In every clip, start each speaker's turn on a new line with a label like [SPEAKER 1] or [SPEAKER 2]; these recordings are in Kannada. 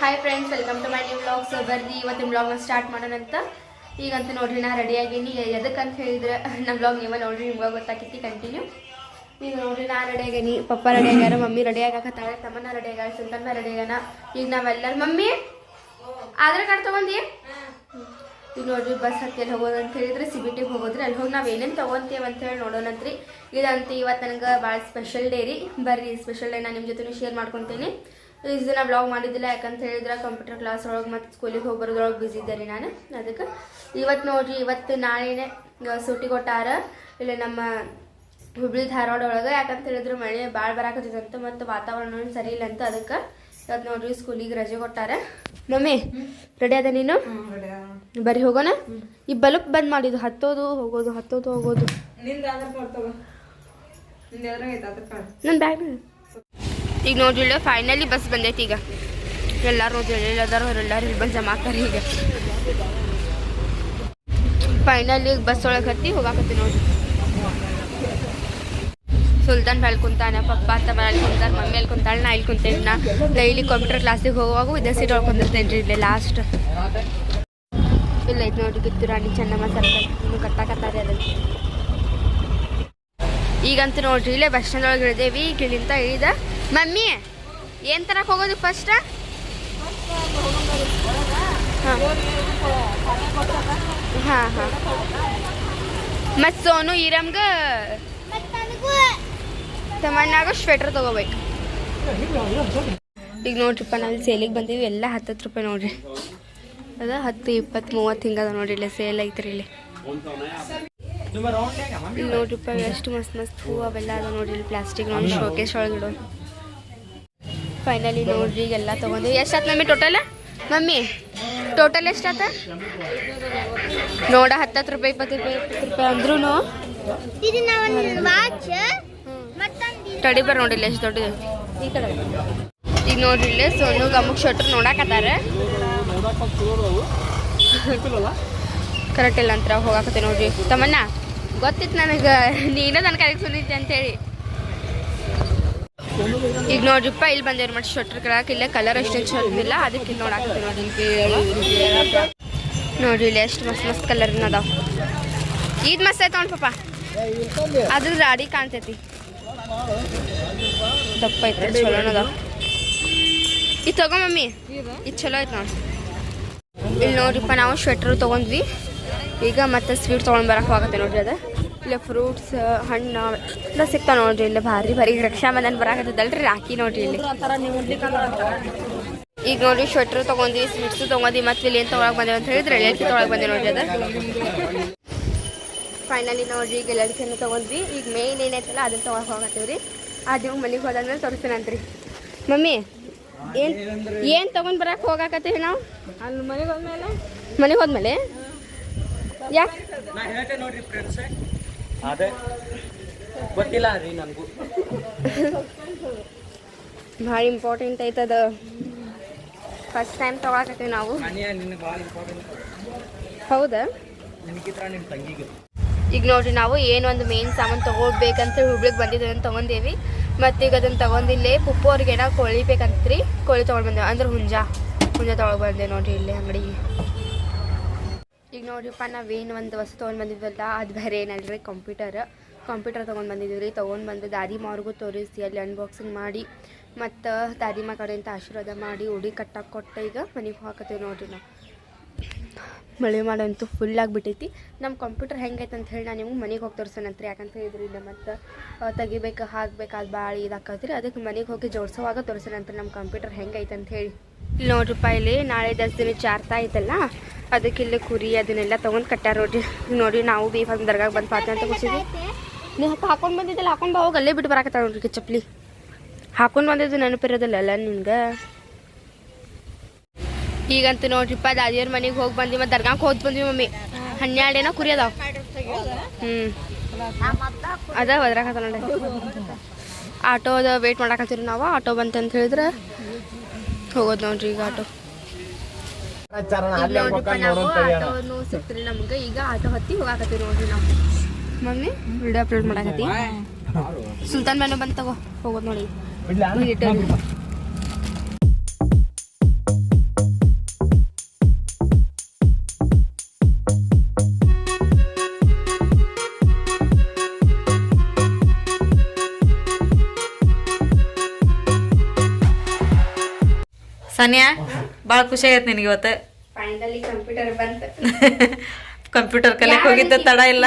[SPEAKER 1] Hi friends welcome to my new vlogs ಬರ್ರಿ ಇವತ್ತಿನ ವ್ಲಾಗ್ನ ಸ್ಟಾರ್ಟ್ ಮಾಡೋಣ ಅಂತ. ಈಗಂತೂ ನೋಡ್ರಿ, ನಾ ರೆಡಿ ಆಗೀನಿ ಎದಕ್ಕಂತ ಹೇಳಿದ್ರೆ ನಮ್ಮ ಬ್ಲಾಗ್ ನೀವೇ ನೋಡ್ರಿ, ನಿಮ್ಗೆ ಗೊತ್ತಾಕೈತಿ ಕಂಟಿನ್ಯೂ ಈಗ ನೋಡ್ರಿ, ನಾ ರೆಡಿ ಆಗೀನಿ. ಪಪ್ಪ ರೆಡಿ ಆಗ್ಯಾರ, ಮಮ್ಮಿ ರೆಡಿ ಆಗಕತ್ತಾಳೆ ತಮ್ಮನ ರೆಡಿ ಆಗ್ಯಾಳ, ಸುಂದರ್ನ ರೆಡಿ ಆಗ್ಯಾನ. ಈಗ ನಾವೆಲ್ಲರ ಮಮ್ಮಿ, ಆಧಾರ್ ಕಾರ್ಡ್ ತೊಗೊಂಡಿ? ಈಗ ನೋಡ್ರಿ ಬಸ್ ಹತ್ತಿ ಎಲ್ಲಿ ಹೋಗೋದು ಅಂತ ಹೇಳಿದ್ರೆ ಸಿ ಬಿ ಟಿಗೆ ಹೋಗೋದ್ರಿ. ಅಲ್ಲಿ ಹೋಗಿ ನಾವು ಏನೇನು ತೊಗೊಂತೀವಿ ಅಂತ ಹೇಳಿ ನೋಡೋಣಂತ್ರಿ ಇದಂತೂ ಇವತ್ತು ನನಗೆ ಭಾಳ ಸ್ಪೆಷಲ್ ಡೇ ರೀ. ಬರ್ರಿ ಸ್ಪೆಷಲ್ ಡೇ ನಾನು ನಿಮ್ಮ ಜೊತೆ ಶೇರ್ ಮಾಡ್ಕೊತೀನಿ. ಇಷ್ಟು ದಿನ ಬ್ಲಾಗ್ ಮಾಡಿದ್ದಿಲ್ಲ ಯಾಕಂತ ಹೇಳಿದ್ರೆ ಕಂಪ್ಯೂಟರ್ ಕ್ಲಾಸ್ ಒಳಗೆ ಮತ್ತು ಸ್ಕೂಲಿಗೆ ಹೋಗಿ ಬರೋದ್ರೊಳಗೆ ಬಿಸಿ ಇದ್ದೆ ರೀ ನಾನು. ಅದಕ್ಕೆ ಇವತ್ತು ನೋಡ್ರಿ ಇವತ್ತು ನಾಳೆನೇ ಸೂಟಿ ಕೊಟ್ಟಾರ ಇಲ್ಲ ನಮ್ಮ ಹುಬ್ಳಿ ಧಾರವಾಡ ಒಳಗೆ. ಯಾಕಂತ ಹೇಳಿದ್ರೆ ಮಳೆ ಭಾಳ ಬರಾಕತ್ತೈತಂತ ಮತ್ತು ವಾತಾವರಣ ಸರಿ ಇಲ್ಲ ಅಂತ ಅದಕ್ಕೆ ಇವತ್ತು ನೋಡ್ರಿ ಸ್ಕೂಲಿಗೆ ರಜೆ ಕೊಟ್ಟಾರ. ಮಮ್ಮಿ ರೆಡಿ ಅದ ನೀನು? ಬರೀ ಹೋಗೋಣ. ಈ ಬಲಕ್ ಬಂದ್ ಮಾಡಿದ್ದು ಹತ್ತೋದು ಹೋಗೋದು ಹತ್ತೋದು ಹೋಗೋದು. ನನ್ನ ಬ್ಯಾಗ್ ಈಗ ನೋಡಿಲ್ಲ ಫೈನಲಿ ಬಸ್ ಬಂದೈತಿ ಈಗ. ಎಲ್ಲರೂ ಅದಾರ ಎಲ್ಲಾರು ಇಲ್ಲಿ ಬಂದು ಜಮಾ ಆಗ್ತಾರೆ ಈಗ. ಫೈನಲಿ ಬಸ್ ಒಳಗೆ ಹತ್ತಿ ಹೋಗಾಕತ್ತಿ ನೋಡ್ರಿ. ಸುಲ್ತಾನ್ ಮೇಲೆ ಕುಂತಾನೆ, ಪಪ್ಪ, ಅತ್ತ ಮನೇಲಿ ಕುಂತಾನೆ ಮಮ್ಮಿ ಅಲ್ಲಿ ಕುಂತಾಳೆ, ನಾ ಇಲ್ಲಿ ಕುಂತೇನೆ ನಾ ಡೈಲಿ ಕಂಪ್ಯೂಟರ್ ಕ್ಲಾಸಿಗೆ ಹೋಗುವಾಗ ಇದೇ ಸೀಟ್ ಒಳಗೆ ಕುಂದಿರ್ತೇನೆ ರೀ ಇಲ್ಲಿ ಲಾಸ್ಟ್ ಇಲ್ಲ ಐತೆ ನೋಡಿ ಕಿತ್ತು ರಾಣಿ ಚೆನ್ನಮ್ಮ ಸರ್ಕಲ್ ಇನ್ನು ಕಟ್ಟಾಕತ್ತಾರೆ ಅದಕ್ಕೆ ಈಗಂತೂ ನೋಡ್ರಿ ಇಲ್ಲೇ ಬಸ್ ಸ್ಟ್ಯಾಂಡ್ ಒಳಗೆ ಇಳಿದೇವಿ, ಇಲ್ಲಿಂದ ಇಳಿದ ಮಮ್ಮಿ, ಏನು ತರಕ್ಕೆ ಹೋಗೋದು ಫಸ್ಟ್ ಹಾಂ. ಹಾಂ ಮತ್ತು ಸೋನು, ಈರಮ್ಗೆ ತಮ್ಮಣ್ಣಾಗ ಸ್ವೆಟರ್ ತಗೋಬೇಕು. ಈಗ ನೋಡ್ರಿಪ್ಪ ನಾವು ಸೇಲಿಗೆ ಬಂದೀವಿ. ಎಲ್ಲ ಹತ್ತತ್ತು ರೂಪಾಯಿ ನೋಡ್ರಿ. ಅದ ಹತ್ತು, ಇಪ್ಪತ್ತು, ಮೂವತ್ತು ಹಿಂಗದ ನೋಡ್ರಿ. ಇಲ್ಲಿ ಸೇಲ್ ಐತ್ರಿ ಇಲ್ಲಿ. ನೋಡ್ರಿಪ್ಪ ಎಷ್ಟು ಮಸ್ತ್ ಮಸ್ತ್ ಹೂ ಅವೆಲ್ಲ ಅದ ನೋಡ್ರಿ. ಇಲ್ಲಿ ಪ್ಲಾಸ್ಟಿಕ್ ನೋಡಿ ಶೋಕೇಶ್ ಒಳಗಿಡು ಫೈನಲಿ ನೋಡ್ರಿ ಎಲ್ಲ ತೊಗೊಂಡು. ಎಷ್ಟು ಆತು ಮಮ್ಮಿ ಟೋಟಲ್ ಮಮ್ಮಿ ಟೋಟಲ್ ಎಷ್ಟಾತ? ನೋಡ, ಹತ್ತತ್ತು ರೂಪಾಯಿ, ಇಪ್ಪತ್ತು ರೂಪಾಯಿ ಇಪ್ಪತ್ತು ರೂಪಾಯಿ ಅಂದ್ರೂ ತಡಿ ಬರ್ ನೋಡಿಲ್ಲ ಎಷ್ಟು ದೊಡ್ಡದು. ಈ ಕಡೆ ಈಗ ನೋಡ್ರಿಲ್ಲ ಸೋನು ಗಮಕ್ ಶಟ್ರ್ ನೋಡಾಕತ್ತಾರ. ಕರೆಕ್ಟ್ ಇಲ್ಲ ಅಂತ ಹೋಗಾಕತ್ತೆ ನೋಡ್ರಿ. ತಮ್ಮಣ್ಣ, ಗೊತ್ತಿತ್ತು ನನಗೆ, ನೀನೇ ನನ್ನ ಕರೆಕ್ಟ್ ಸುನಿದ್ದೆ ಅಂತೇಳಿ. ಈಗ ನೋಡ್ರಿಪ್ಪ ಇಲ್ಲಿ ಬಂದೇವ್ರಿ ಮಾಡಿ ಶೊಟ್ರ್ ಕೆಳಕ್ಕೆ ಇಲ್ಲೇ ಕಲರ್ ಅಷ್ಟೇನು ಇಲ್ಲ ಅದಕ್ಕೆ ಇಲ್ಲಿ ನೋಡ್ರಿ, ಇಲ್ಲಿ ಎಷ್ಟು ಮಸ್ತ್ ಮಸ್ತ್ ಕಲರ್ ಅದಾವ. ಈದ್ ಮಸ್ತ್ ಆಯ್ತು ನೋಡಿ ಪಾಪ ಅದ್ರ ರಾಡಿ ಕಾಣ್ತೈತಿ. ದಪ್ಪ ಐತೆ ಚಲೋ ಅದಾವ. ಇದು ತಗೋ ಮಮ್ಮಿ. ಇದು ಚಲೋ ಐತೆ ನೋಡಿ. ಇಲ್ಲಿ ನೋಡ್ರಿಪ್ಪ, ನಾವು ಸ್ವೆಟ್ರು ತೊಗೊಂಡ್ವಿ. ಈಗ ಮತ್ತೆ ಸ್ವೀಟ್ ತೊಗೊಂಡು ಬರಕ್ಕೆ ಹೋಗತ್ತೆ ನೋಡ್ರಿ ಅದು. ಇಲ್ಲ ಫ್ರೂಟ್ಸ್ ಹಣ್ಣು ಎಲ್ಲ ಸಿಗ್ತಾವ ನೋಡ್ರಿ ಇಲ್ಲಿ ಭಾರಿ ಭಾರಿ ಈಗ ರಕ್ಷಾಬಂಧನ ಬರಾಕತ್ತದಲ್ರಿ ರಾಖಿ ನೋಡ್ರಿ ಇಲ್ಲಿ. ಈಗ ನೋಡ್ರಿ ಸ್ವೆಟ್ರು ತಗೊಂಡಿ ಸ್ವೀಟ್ಸ್ ತೊಗೊಂಡ್ವಿ ಮತ್ತೆ ಇಲ್ಲಿ ಏನು ತೊಗೊಳಕ್ಕೆ ಬಂದೇವೆ ಅಂತ ಹೇಳಿದ್ರೆ ಎಲ್ಲಿ ತಗೊಳಕ್ ಬಂದೆ ನೋಡ್ರಿ ಅದ. ಫೈನಲಿ ನೋಡ್ರಿ ಈಗ ಎಲ್ಲರಿಕೆಯನ್ನು ತಗೊಂಡ್ವಿ. ಈಗ ಮೇನ್ ಏನೈತಲ್ಲ ಅದನ್ನ ತೊಗೊಳಕ್ಕೆ ಹೋಗತ್ತೀವ್ರಿ ರೀ. ಅದು ಮನೆಗೆ ಹೋದಾದ್ಮೇಲೆ ತೋರಿಸ್ತೀನಂತ್ರಿ ಮಮ್ಮಿ ಏನು ಏನು ತಗೊಂಡ್ ಬರಕ್ಕೆ ಹೋಗಾಕತ್ತೀವಿ ನಾವು?
[SPEAKER 2] ಅಲ್ಲಿ ಮನೆಗೆ ಹೋದ್ಮೇಲೆ?
[SPEAKER 1] ಮನೆಗೆ ಹೋದ್ಮೇಲೆ? ಯಾಕೆ?
[SPEAKER 3] ಅದೇ ಗೊತ್ತಿಲ್ಲ ರೀ ನನಗೂ.
[SPEAKER 1] ಭಾಳ ಇಂಪಾರ್ಟೆಂಟ್ ಐತದ. ಫಸ್ಟ್ ಟೈಮ್ ತೊಗೊಳಕತ್ತೀವಿ ನಾವು. ಹೌದಾ? ಈಗ ನೋಡ್ರಿ ನಾವು ಏನು ಒಂದು ಮೇನ್ ಸಾಮಾನು ತೊಗೊಳ್ಬೇಕಂತ ಹುಬ್ಳಿಗೆ ಬಂದಿದ್ದೇವೆ ಅಂತ ತೊಗೊಂಡೇವಿ. ಮತ್ತು ಈಗ ಅದನ್ನು ತೊಗೊಂಡಿಲ್ಲೇ ಪುಪ್ಪು ಅವ್ರಿಗೆ ಏನೋ ಕೋಳಿ ಬೇಕಂತ್ರಿ ಕೋಳಿ ತೊಗೊಂಡು ಬಂದೇವೆ. ಅಂದ್ರೆ ಹುಂಜಾ. ಹುಂಜಾ ತೊಗೊಂಡು ಬಂದೇವೆ ನೋಡ್ರಿ ಇಲ್ಲೇ ಅಂಗಡಿಗೆ. ಈಗ ನೋಡ್ರಿಪ್ಪ ನಾವೇನು ಒಂದು ವಸ್ತು ತೊಗೊಂಡು ಬಂದಿದ್ವಲ್ಲ ಅದು ಬೇರೆ ಏನಲ್ರಿ ಕಂಪ್ಯೂಟರ್ ಕಂಪ್ಯೂಟರ್ ತೊಗೊಂಡು ಬಂದಿದ್ದೀವಿ ರೀ ತೊಗೊಂಡು ಬಂದು ದಾರಿ ಮಾರ್ಗು ತೋರಿಸಿ, ಅಲ್ಲಿ ಅನ್ಬಾಕ್ಸಿಂಗ್ ಮಾಡಿ, ಮತ್ತು ದಾದಿಮ ಕಡೆಯಿಂದ ಆಶೀರ್ವಾದ ಮಾಡಿ, ಉಡಿ ಕಟ್ಟಕ್ಕೆ ಕೊಟ್ಟು ಈಗ ಮನೆಗೆ ಹೋಗಕತ್ತೀವಿ ನೋಡ್ರಿ ನಾವು. ಮಳೆ ಮಾಡಂತೂ ಫುಲ್ ಆಗಿಬಿಟ್ಟೈತಿ. ನಮ್ಮ ಕಂಪ್ಯೂಟರ್ ಹೆಂಗೈತೆ ಅಂತ ಹೇಳಿ ನಾನು ನಿಮ್ಗೆ ಮನೆಗೆ ಹೋಗಿ ತೋರಿಸೋಣಂತ್ರಿ ಯಾಕಂತ ಹೇಳಿದ್ರಿ. ಇಲ್ಲ ಮತ್ತು ತೆಗಿಬೇಕು, ಹಾಕ್ಬೇಕು, ಅದು ಭಾಳ ಇದಾಕತ್ರಿ ಅದಕ್ಕೆ ಮನೆಗೆ ಹೋಗಿ ಜೋಡಿಸೋವಾಗ ತೋರಿಸೋಣಂತ್ರಿ ನಮ್ಮ ಕಂಪ್ಯೂಟರ್ ಹೆಂಗೈತೆ ಅಂತ ಹೇಳಿ. ಇಲ್ಲಿ ನೋಡ್ರಿಪ್ಪ ಇಲ್ಲಿ ನಾಳೆ ದಸ್ ದಿನ ಚಾರ್ತಾ ಐತಲ್ಲ ಅದಕ್ಕೆ ಇಲ್ಲಿ ಕುರಿ ಅದನ್ನೆಲ್ಲ ತೊಗೊಂಡು ಕಟ್ಟಾರ ನೋಡ್ರಿ. ನೋಡಿ ನಾವು ಬೀಫ್ ಫಾರ್ಮ್ ದರ್ಗಾಗೆ ಬಂದು ಪಾತ್ರೆ ಅಂತ ಕೂಸಿದ್ವಿ ನೀವು ಹಾಕೊಂಡು ಬಂದಿದ್ದಲ್ಲ, ಹಾಕೊಂಡು ಅವಾಗ ಹೋಗಿ ಅಲ್ಲೇ ಬಿಟ್ಟು ಬರಾಕತ್ತ ನೋಡ್ರಿ ಚಪ್ಪಲಿ ಹಾಕೊಂಡು ಬಂದಿದ್ದು ಎಲ್ಲ ನಿನ್ಗೆ? ಈಗಂತೂ ನೋಡ್ರಿಪ್ಪ ದಾದಿಯವ್ರ ಮನೆಗೆ ಹೋಗಿ ಬಂದ್ವಿ ಮತ್ತು ದರ್ಗಾಕ್ಕೆ ಹೋಗಿ ಬಂದ್ವಿ ಮಮ್ಮಿ. ಹನ್ನೆರಡು ಏನೋ ಕುರಿ ಅದಾವ. ಹ್ಞೂ ಅದ ಒದ್ರಾಕತ್ತ ನೋಡಿ ಆಟೋದ ವೇಟ್ ಮಾಡಾಕತ್ತೀರಿ ನಾವು. ಆಟೋ ಬಂತಂತ ಹೇಳಿದ್ರೆ ಹೋಗೋದು ನೋಡ್ರಿ ಈಗ ಆಟೋ. ನೋಡ್ರಿಪ್ಪ ನಾವು ಆಟೋನು ಸಿಕ್ತ್ರಿ ನಮ್ಗೆ. ಈಗ ಆಟೋ ಹತ್ತಿ ಹೋಗಾಕತ್ತೀವಿ ನೋಡ್ರಿ ನಾವು. ಮಮ್ಮಿ ವಿಡಿಯೋ ಅಪ್ಲೋಡ್ ಮಾಡಾಕತ್ತಿ. ಸುಲ್ತಾನ್ ಮನೆ ಬಂದ್ ತಗೋ. ಹೋಗೋದು ನೋಡಿ.
[SPEAKER 4] ಸಾನಿಯಾ ಭಾಳ ಖುಷಿ ಆಗೈತೆ ನಿನಗೆ ಇವತ್ತು.
[SPEAKER 1] ಫೈನಲಿ ಕಂಪ್ಯೂಟರ್ ಬಂತ.
[SPEAKER 4] ಕಂಪ್ಯೂಟರ್ ಕಲಿಯಕ್ಕೆ ಹೋಗಿದ್ದ ತಡ ಇಲ್ಲ?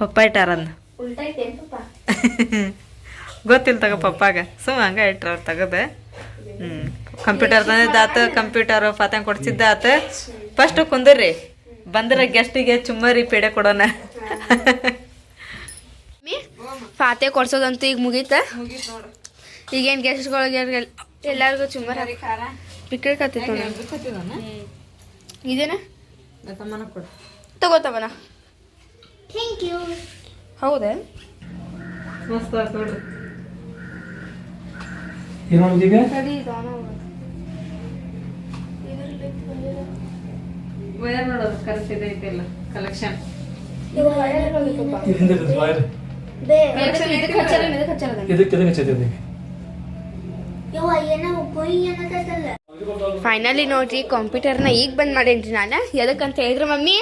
[SPEAKER 4] ಪಪ್ಪ? ಇಟ್ಟಾರಂದ ಗೊತ್ತಿಲ್ಲ ತಗೋ ಪಪ್ಪಾಗ. ಸುಮ್ ಹಂಗ ಇಟ್ರ ಅವ್ರು ಹ್ಮ್. ಹ್ಞೂ ಕಂಪ್ಯೂಟರ್ ತಂದಿದ್ದ ಆತ ಕಂಪ್ಯೂಟರ್ ಫಾತಂಗ್ ಕೊಡ್ಸಿದ್ದ ಆತ. ಫಸ್ಟ್ ಕುಂದ್ರಿ. ಬಂದ್ರೆ ಗೆಸ್ಟಿಗೆ ಚುಮ್ಮರಿ ಪೇಡೆ ಕೊಡೋಣ.
[SPEAKER 1] ಪಾತೆ ಫಾತೆ ಕೊಡ್ಸೋದಂತೂ ಈಗ ಮುಗೀತ? ಈಗೇನು ಗೆಸ್ಟ್ಗಳಿಗೆ ಎಲ್ಲರಿಗೂ ಚುಮ್ಮರ್ ಪಿಕ್ಕಳ್ ಕತ್ತಿತ್ತು ಇದೇನ?
[SPEAKER 4] ಕೊಡು.
[SPEAKER 1] ತಗೋತವನ
[SPEAKER 5] ಥ್ಯಾಂಕ್ ಯು
[SPEAKER 1] ಹೌದಾ?
[SPEAKER 4] ವಯರ್ ನೋಡೋದು ಕರೆಕ್ಟ್ ಇದೈತಿಲ್ಲ ಕಲೆಕ್ಷನ್
[SPEAKER 6] ಇದಕ್ಕೆ ಇದಕ್ಕೆ
[SPEAKER 5] ಕೊಯ್ ಅನ್ನತಲ್ಲ
[SPEAKER 1] ಫೈನಲಿ ನೋಡ್ರಿ ಕಂಪ್ಯೂಟರ್ನ ಈಗ ಬಂದ್ ಮಾಡೇನ್ರಿ ನಾನು? ಎದಕ್ಕಂತ ಹೇಳಿದ್ರು ಮಮ್ಮಿ?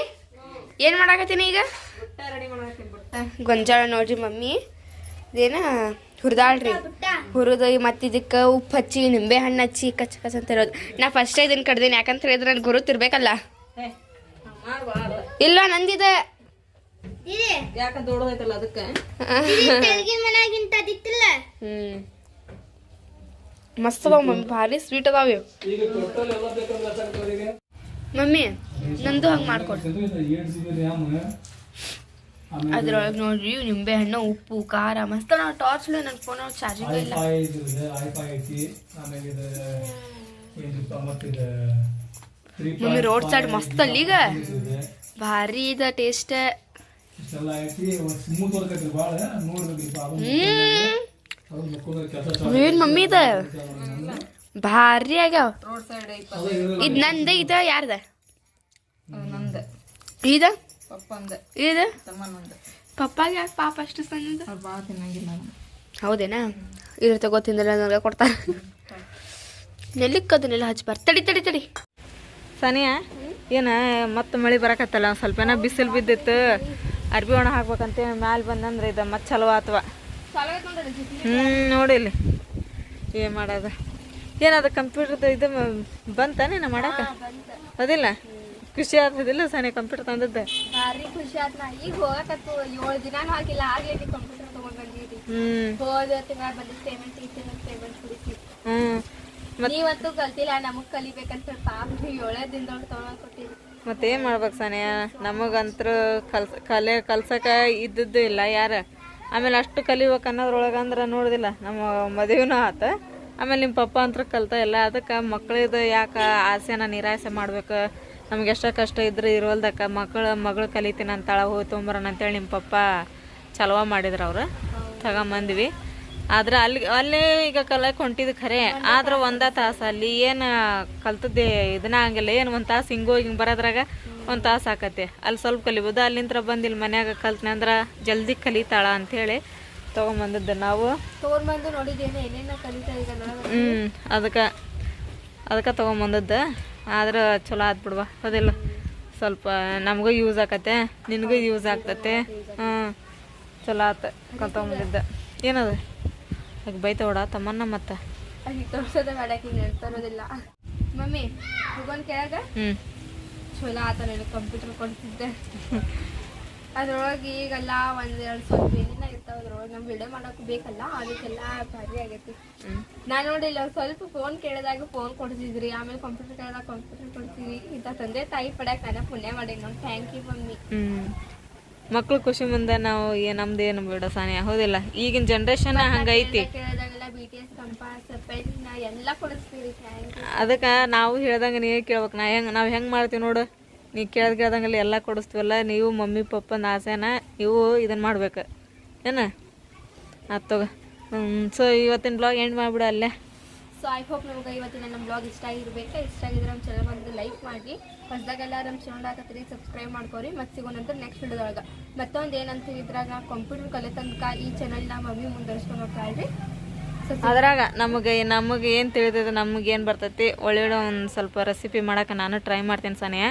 [SPEAKER 1] ಏನು ಮಾಡಾಕತ್ತೀನಿ ಈಗ? ಗೊಂಜಾಳ ನೋಡ್ರಿ ಮಮ್ಮಿ. ಇದೇನ? ಹುರಿದಾಳ್ರಿ. ಹುರಿದು ಮತ್ತೆ ಇದಕ್ಕೆ ಉಪ್ಪು ಹಚ್ಚಿ ನಿಂಬೆ ಹಣ್ಣು ಹಚ್ಚಿ ಕಚ್ ಕಚ್ ಅಂತ ಇರೋದು. ನಾ ಫಸ್ಟ್ ಇದನ್ನ ಕಡ್ದೀನಿ ಯಾಕಂತ ಹೇಳಿದ್ರೆ ನನ್ಗೆ ಗುರುತಿರ್ಬೇಕಲ್ಲ ಇಲ್ಲ ನಂದಿದೆ.
[SPEAKER 2] ಯಾಕಂತ ದೊಡ್ಡದೈತಲ್ಲ ಅದಕ್ಕೆ?
[SPEAKER 1] ಹ್ಮ್. ಮಸ್ತ್ ಅದಾವ ಮಮ್ಮಿ ಭಾರಿ ಸ್ವೀಟ್ ಅದಾವ ಮಮ್ಮಿ ನಂದು ಹಂಗೆ ಮಾಡ್ಕೊಡು.
[SPEAKER 6] ಏಟ್ ಜಿ ಬಿ
[SPEAKER 1] ಅದ್ರೊಳಗೆ ನೋಡ್ರಿ ನಿಂಬೆ ಹಣ್ಣು ಉಪ್ಪು ಖಾರ ಮಸ್ತ್ ನಾವು ಟಾರ್ಚ್ ನನ್ನ ಫೋನ್ ಚಾರ್ಜಿಂಗ್ ಇಲ್ಲ. ಮಮ್ಮಿ ರೋಡ್ ಸೈಡ್ ಮಸ್ತ್ ಅಲ್ಲಿ ಈಗ. ಭಾರಿ ಇದ ಟೇಸ್ಟ್ ಹ್ಮ್. ಏನ್ ಮಮ್ಮಿ ಇದ. ಭಾರಿ ಆಗ್ಯಾವ.
[SPEAKER 2] ರೋಡ್ ಸೈಡ್
[SPEAKER 1] ಇದ್ ನಂದ, ಇದ ಯಾರ್ದ?
[SPEAKER 2] ನಂದ
[SPEAKER 1] ಇದ? ಇದ? ಪಪ್ಪಾಗ ಯಾಕೆ ಪಾಪ ಅಷ್ಟು ಸಣ್ಣದ? ಹೌದೇನಾ? ಇದ್ರ ತಗೋ ತಿಂದ್ರೆ ನನಗೆ ಕೊಡ್ತಾರ. ನೆಲ್ಲಿಕ್ ಅದನ್ನೆಲ್ಲ ಹಚ್ಚಿ ಬಾರ್ ತಡಿ ತಡಿ ತಡಿ.
[SPEAKER 4] ಸನಿಯಾ, ಏನ, ಮತ್ತೆ ಮಳೆ ಬರಕತ್ತಲ್ಲ, ಒಂದು ಸ್ವಲ್ಪ ಏನೋ ಬಿಸಿಲು ಬಿದ್ದಿತ್ತು. ಅರ್ಬಿ ಒಣ ಹಾಕ್ಬೇಕಂತ ಮ್ಯಾಲೆ ಬಂದಂದ್ರೆ ಇದು ಮತ್ತೆ ಚಲೋ ಆತ್ವ. ಹ್ಞೂ ನೋಡಿ ಇಲ್ಲಿ. ಏನು ಮಾಡೋದು? ಏನದು ಕಂಪ್ಯೂಟರ್ದು ಇದು ಬಂತಾನೇನ ಮಾಡಾಕ? ಅದಿಲ್ಲ? ಖುಷಿ ಆಗ್ತದಿಲ್ಲ ಸನೆ ಕಂಪ್ಯೂಟರ್ ತಂದದ್ದು.
[SPEAKER 1] ಭಾರಿ ಖುಷಿ ಆತ್ ನಾ. ಈಗ ಹೋಗಕತ್ತು ಏಳು ದಿನ ಹಾಕಿಲ್ಲ ಆಗ್ಲೇ ಕಂಪ್ಯೂಟರ್ ತಗೊಂಡ್ ಬಂದಿದ್ರಿ
[SPEAKER 4] ಹ್ಞೂ
[SPEAKER 1] ಹೋದ ತಿಂಗಳ ಬಂದಿದ್ ಪೇಮೆಂಟ್ ಈ ತಿಂಗಳ ಪೇಮೆಂಟ್ ಕೊಡಿಸಿ ನೀವಂತೂ ಕಲ್ತಿಲ್ಲ ನಮಗ್ ಕಲಿಬೇಕಂತ ಪಾಪ ನೀವು ಏಳೇ ದಿನದೊಳಗೆ ತಗೊಂಡ್ ಕೊಟ್ಟಿರಿ
[SPEAKER 4] ಮತ್ತೆ ಏನು ಮಾಡ್ಬೇಕು ಸಾನಿಯ ನಮಗಂತೂ ಕಲ್ಸ ಕಲೆ ಕಲ್ಸಕ ಇದ್ದದ್ದು ಇಲ್ಲ ಯಾರು? ಆಮೇಲೆ ಅಷ್ಟು ಕಲಿಬೇಕು ಅನ್ನೋದ್ರೊಳಗೆ ಅಂದ್ರೆ ನೋಡಿದಿಲ್ಲ. ನಮ್ಮ ಮದುವೆನೂ ಆತ. ಆಮೇಲೆ ನಿಮ್ಮ ಪಪ್ಪ ಅಂತ ಕಲ್ತ ಎಲ್ಲ. ಅದಕ್ಕೆ ಮಕ್ಳಿದು ಯಾಕೆ ಆಸೆನ ನಿರಾಸೆ ಮಾಡ್ಬೇಕು? ನಮ್ಗೆ ಎಷ್ಟ ಕಷ್ಟ ಇದ್ರೆ ಇರೋಲ್ದಕ್ಕ ಮಕ್ಕಳು ಮಗಳು ಕಲಿತೀನಿ ಅಂತಾಳ, ಹೋಗಿ ತೊಂಬರೋಣ ಅಂತೇಳಿ ನಿಮ್ಮ ಪಪ್ಪ ಚಲವ ಮಾಡಿದ್ರು ಅವರು. ತಗೊಂಬಂದ್ವಿ. ಆದ್ರೆ ಅಲ್ಲಿ, ಅಲ್ಲೇ ಈಗ ಕಲಕ್ ಹೊಂಟಿದ್ ಖರೆ. ಆದ್ರೆ ಒಂದ ತಾಸು ಅಲ್ಲಿ ಏನು ಕಲ್ತದ್ದೆ ಇದನ್ನ ಹಂಗಿಲ್ಲ. ಏನು ಒಂದು ತಾಸು ಹಿಂಗೋಗಿ ಹಿಂಗೆ ಬರೋದ್ರಾಗ ಒಂದು ತಾಸು ಆಕತ್ತೆ. ಅಲ್ಲಿ ಸ್ವಲ್ಪ ಕಲಿಬೋದು. ಅಲ್ಲಿಂತ್ರ ಬಂದು ಇಲ್ಲಿ ಮನ್ಯಾಗ ಕಲ್ತನೆ ಅಂದ್ರೆ ಜಲ್ದಿ ಕಲಿತಾಳ ಅಂಥೇಳಿ ತೊಗೊಂಬಂದದ್ದು ನಾವು.
[SPEAKER 1] ತೊಗೊಂಡ್ಬಂದು ನೋಡಿದ್ದೇನೆ ಏನೇನ ಕಲಿತಾ
[SPEAKER 4] ಹ್ಞೂ ಅದಕ್ಕೆ ಅದಕ್ಕೆ ತೊಗೊಂಬಂದದ್ದು. ಆದ್ರೆ ಚಲೋ ಆತ್ ಬಿಡ್ವ. ಹೌದಿಲ್ಲ ಸ್ವಲ್ಪ ನಮಗೂ ಯೂಸ್ ಆಕತ್ತೆ ನಿನಗೂ ಯೂಸ್ ಆಗ್ತತೆ ಹ್ಞೂ ಚಲೋ ಆತ ಕಲ್ತ್ಕೊಂಬಂದಿದ್ದ. ಏನದು? ಅದಕ್ಕೆ ಬೈತ ಹೊಡ ತಮ್ಮನ್ನ ಮತ್ತೆ?
[SPEAKER 1] ಮಮ್ಮಿ ತೋರ್ಸೋದ ಮಾಡಕ್ಕೆ ಹ್ಞೂ ನೆನ್ಪರೋದಿಲ್ಲ ಮಮ್ಮಿ ಹುಗೊಂದ್ ಕೆಳಗ ಆ ನನಗೆ ಕಂಪ್ಯೂಟರ್ ಕೊಡ್ತಿದ್ದೆ. ಅದ್ರೊಳಗೆ ಈಗೆಲ್ಲ ಒಂದೆರಡು ಸ್ವಲ್ಪ ಏನೇನ ಇರ್ತಾವ ಅದ್ರೊಳಗೆ ನಮ್ಮ ವಿಡಿಯೋ ಮಾಡೋಕೆ ಬೇಕಲ್ಲ ಅದಕ್ಕೆಲ್ಲ ಭಾರಿ ಆಗೈತಿ. ನಾನು ನೋಡಿಲ್ಲ ಸ್ವಲ್ಪ ಫೋನ್ ಕೇಳಿದಾಗ ಫೋನ್ ಕೊಡ್ತಿದ್ರಿ ಆಮೇಲೆ ಕಂಪ್ಯೂಟರ್ ಕೇಳಿದಾಗ ಕಂಪ್ಯೂಟರ್ ಕೊಡ್ತೀವಿ ಇಂಥ ತಂದೆ ತಾಯಿ ಪಡ್ಯಾಕ ನಾನು ಪುಣ್ಯ ಮಾಡಿ ನೋಡಿ. Thank you mummy.
[SPEAKER 4] ಮಕ್ಳು ಖುಷಿ ಮುಂದೆ ನಾವು ಏ ನಮ್ದು ಏನು ಬೇಡ ಸಾನಿ ಹೌದಿಲ್ಲ? ಈಗಿನ ಜನ್ರೇಷನ್ ಹಂಗೈತಿ. ಅದಕ್ಕೆ ನಾವು ಹೇಳ್ದಂಗೆ ನೀವೇ ಕೇಳ್ಬೇಕು. ನಾ ಹೆಂಗೆ ನಾವು ಹೆಂಗೆ ಮಾಡ್ತೀವಿ ನೋಡು? ನೀ ಕೇಳ್ದ ಕೇಳ್ದಂಗೆಲ್ಲ ಎಲ್ಲ ಕೊಡಿಸ್ತೀವಲ್ಲ ನೀವು ಮಮ್ಮಿ ಪಪ್ಪನ ಆಸೆನ ನೀವು ಇದನ್ನು ಮಾಡ್ಬೇಕು. ಏನ? ಆತ್ ತಗೋ. ಸೊ ಇವತ್ತಿನ ಬ್ಲಾಗ್ ಎಂಡ್ ಮಾಡಿಬಿಡು ಅಲ್ಲೇ.
[SPEAKER 1] ಸೊ ಐ ಹೋಪ್ ನಮ್ಗೆ ಇವತ್ತಿನ ನಮ್ಮ ಬ್ಲಾಗ್ ಇಷ್ಟ ಆಗಿರ್ಬೇಕು. ಇಷ್ಟ ಆಗಿದ್ರೆ ನಮ್ಮ ಚಾನಲ್ ಬಂದು ಲೈಕ್ ಮಾಡಿ ಹೊಸದಾಗೆಲ್ಲ ನಮ್ಮ ಚಾನಲ್ ಹಾಕತ್ತೀರಿ ಸಬ್ಸ್ಕ್ರೈಬ್ ಮಾಡ್ಕೊರಿ. ಮತ್ತೆ ನಂತರ ನೆಕ್ಸ್ಟ್ ವಿಡಿಯೋದೊಳಗೆ. ಮತ್ತೊಂದು ಏನಂತೀವಿ ಇದ್ರಾಗ ಕಂಪ್ಯೂಟರ್ ಕಲೆ ತನಕ ಈ ಚಾನಲ್ನ ಮಮ್ಮಿ ಮುಂದುವರ್ಸ್ಕೊಂಡು ಹೋಗ್ತಾ ಇಲ್ರಿ.
[SPEAKER 4] ಅದ್ರಾಗ ನಮಗೆ ನಮಗೆ ಏನು ತಿಳಿದಿದೆ, ನಮಗೆ ಏನು ಬರ್ತೈತಿ ಒಳ್ಳೊಳ್ಳೆ ಒಂದು ಸ್ವಲ್ಪ ರೆಸಿಪಿ ಮಾಡೋಕೆ ನಾನು ಟ್ರೈ ಮಾಡ್ತೀನಿ ಸನಿಯ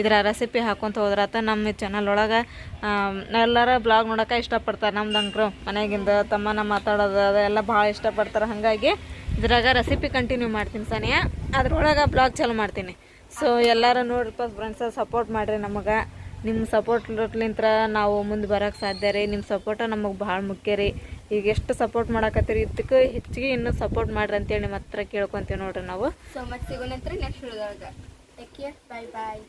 [SPEAKER 4] ಇದರ ರೆಸಿಪಿ ಹಾಕೊಂತ ಹೋದ್ರಾತ ನಮ್ಮ ಚಾನಲ್ ಒಳಗೆ ಎಲ್ಲರ ಬ್ಲಾಗ್ ನೋಡೋಕೆ ಇಷ್ಟಪಡ್ತಾರೆ ನಮ್ದು ಅಂಕರು ಮನೆಗಿಂದ ತಮ್ಮನ ಮಾತಾಡೋದು, ಅದೆಲ್ಲ ಭಾಳ ಇಷ್ಟಪಡ್ತಾರೆ. ಹಾಗಾಗಿ ಇದ್ರಾಗ ರೆಸಿಪಿ ಕಂಟಿನ್ಯೂ ಮಾಡ್ತೀನಿ ಸಾನಿಯಾ. ಅದ್ರೊಳಗೆ ಬ್ಲಾಗ್ ಚಾಲು ಮಾಡ್ತೀನಿ. ಸೊ ಎಲ್ಲರೂ ನೋಡ್ರಿಪ್ಪ ಫ್ರೆಂಡ್ಸ ಸಪೋರ್ಟ್ ಮಾಡಿರಿ ನಮಗೆ. ನಿಮ್ಮ ಸಪೋರ್ಟ್ಲಿಂತ್ರ ನಾವು ಮುಂದೆ ಬರೋಕ್ಕೆ ಸಾಧ್ಯ ರೀ. ನಿಮ್ಮ ಸಪೋರ್ಟ ನಮಗೆ ಭಾಳ ಮುಖ್ಯ ರೀ. ಈಗ ಎಷ್ಟು ಸಪೋರ್ಟ್ ಮಾಡಕತ್ತೀರಿ ಇದಕ್ಕೆ ಹೆಚ್ಚಿಗೆ ಇನ್ನೂ ಸಪೋರ್ಟ್ ಮಾಡ್ರಿ ಅಂತೇಳಿ ನಿಮ್ಮ ಹತ್ರ ಕೇಳ್ಕೊತೀವಿ ನೋಡ್ರಿ ನಾವು.
[SPEAKER 1] ಸೊ ಮತ್ತೆ ಸಿಗೋಣಂತ್ರಿ ನೆಕ್ಸ್ಟ್ ಬೈ ಬಾಯ್